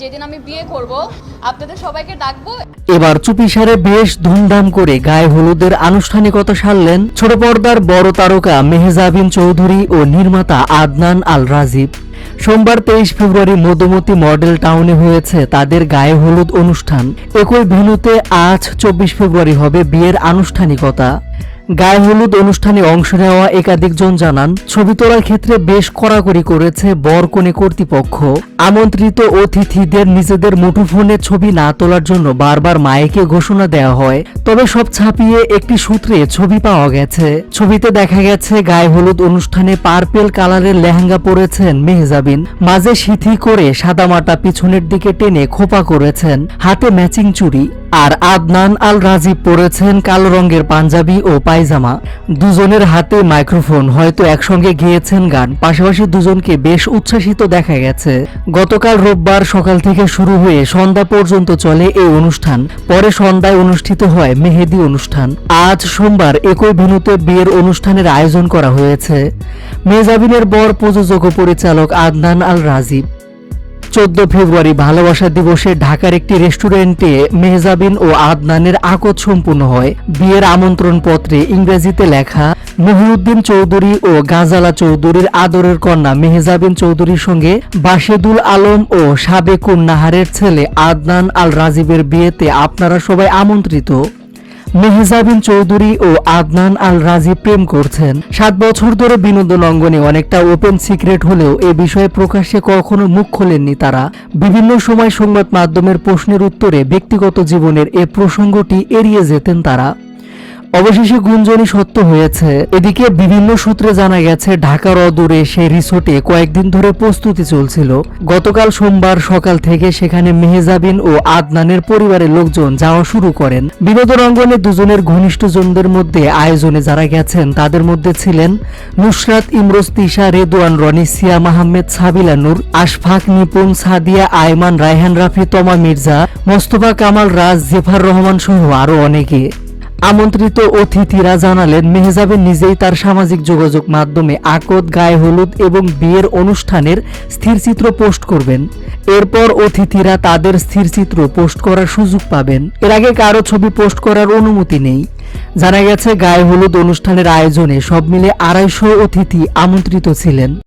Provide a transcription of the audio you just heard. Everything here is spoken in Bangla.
যেদিন আমি বিয়ে করব, আপনাদের সবাইকে ডাকবো। এবার চুপিসারে বেশ ধুমধাম করে গায়ে হলুদের আনুষ্ঠানিকতা সারলেন ছোট পর্দার বড় তারকা মেহজাবিন চৌধুরী ও নির্মাতা আদনান আল রাজীব সোমবার তেইশ ফেব্রুয়ারি মধুমতি মডেল টাউনে হয়েছে তাদের গায়ে হলুদ অনুষ্ঠান। একই ভেন্যুতে আজ চব্বিশ ফেব্রুয়ারি হবে বিয়ের আনুষ্ঠানিকতা। গায়ে হলুদ অনুষ্ঠানে অংশ নেওয়া একাধিকজন জানান, ছবি তোলার ক্ষেত্রে বেশ কড়াকড়ি করেছে বর কনে কর্তৃপক্ষ। আমন্ত্রিত অতিথিদের নিজেদের মুঠোফোনে ছবি না তোলার জন্য বারবার মায়েকে ঘোষণা দেওয়া হয়, তবে সব ছাপিয়ে একটি সূত্রে ছবি পাওয়া গেছে। ছবিতে দেখা গেছে, গায়ে হলুদ অনুষ্ঠানে পার্পেল কালারের লেহেঙ্গা পরেছেন মেহজাবিন। মাঝে সিথি করে সাদা সাদামাটা পিছনের দিকে টেনে খোপা করেছেন। হাতে ম্যাচিং চুড়ি। আর আদনান আল রাজীব পরেছেন কালো রঙের পাঞ্জাবি ও পায়জামা। দুজনের হাতে মাইক্রোফোন, হয়তো একসঙ্গে গেয়েছেন গান। পাশাপাশি দুজনকে বেশ উচ্ছ্বাসিত দেখা গেছে। গতকাল রোববার সকাল থেকে শুরু হয়ে সন্ধ্যা পর্যন্ত চলে এই অনুষ্ঠান। পরে সন্ধ্যায় অনুষ্ঠিত হয় মেহেদি অনুষ্ঠান। আজ সোমবার একই ভেন্যুতে বিয়ের অনুষ্ঠানের আয়োজন করা হয়েছে। মেজাবিনের বর প্রযোজক ও পরিচালক আদনান আল রাজীব চোদ্দ ফেব্রুয়ারি ভালোবাসা দিবসে ঢাকার একটি রেস্টুরেন্টে মেহজাবিন ও আদনানের আকত সম্পূর্ণ হয়। বিয়ের আমন্ত্রণ পত্রে ইংরেজিতে লেখা, মহিউদ্দিন চৌধুরী ও গাজালা চৌধুরীর আদরের কন্যা মেহজাবিন চৌধুরীর সঙ্গে বাশেদুল আলম ও সাবেকুন নাহারের ছেলে আদনান আল রাজীবের বিয়েতে আপনারা সবাই আমন্ত্রিত। মেহজাবিন চৌধুরী ও আদনান আল রাজি প্রেম করছেন। সাত বছর ধরে বিনোদন অঙ্গনে অনেকটা ওপেন সিক্রেট হলেও এ বিষয়ে প্রকাশ্যে কখনো মুখ খোলেননি তারা। বিভিন্ন সময় সংবাদ মাধ্যমের প্রশ্নের উত্তরে ব্যক্তিগত জীবনের এ প্রসঙ্গটি এড়িয়ে যেতেন তারা। অবশেষে গুঞ্জনই সত্য হয়েছে। এদিকে বিভিন্ন সূত্রে জানা গেছে, ঢাকার অদূরে সেই রিসোর্টে কয়েকদিন ধরে প্রস্তুতি চলছিল। গতকাল সোমবার সকাল থেকে সেখানে মেহেজাবিন ও আদনানের পরিবারের লোকজন যাওয়া শুরু করেন। বিনোদন অঙ্গনে দুজনের ঘনিষ্ঠজনদের মধ্যে আয়োজনে যারা গেছেন, তাদের মধ্যে ছিলেন নুসরাত ইমরোজ তিশা রেদুয়ান রনি, সিয়াম আহমেদ, সাবিলা নূর, আশফাক নিপুন সাদিয়া, আয়মান, রায়হান রাফি, তমা মির্জা, মোস্তফা কামাল রাজ, জেফার রহমান সহ আরও অনেকে। আমন্ত্রিত অতিথিরা জানালেন মেহজাবিন নিজেই তার সামাজিক যোগাযোগ মাধ্যমে আকদ গায়ে হলুদ এবং বিয়ের অনুষ্ঠানের স্থিরচিত্র পোস্ট করবেন। এরপর অতিথিরা তাদের স্থিরচিত্র পোস্ট করার সুযোগ পাবেন। এর আগে কারও ছবি পোস্ট করার অনুমতি নেই। জানা গেছে, গায়ে হলুদ অনুষ্ঠানের আয়োজনে সব মিলে আড়াইশো অতিথি আমন্ত্রিত ছিলেন।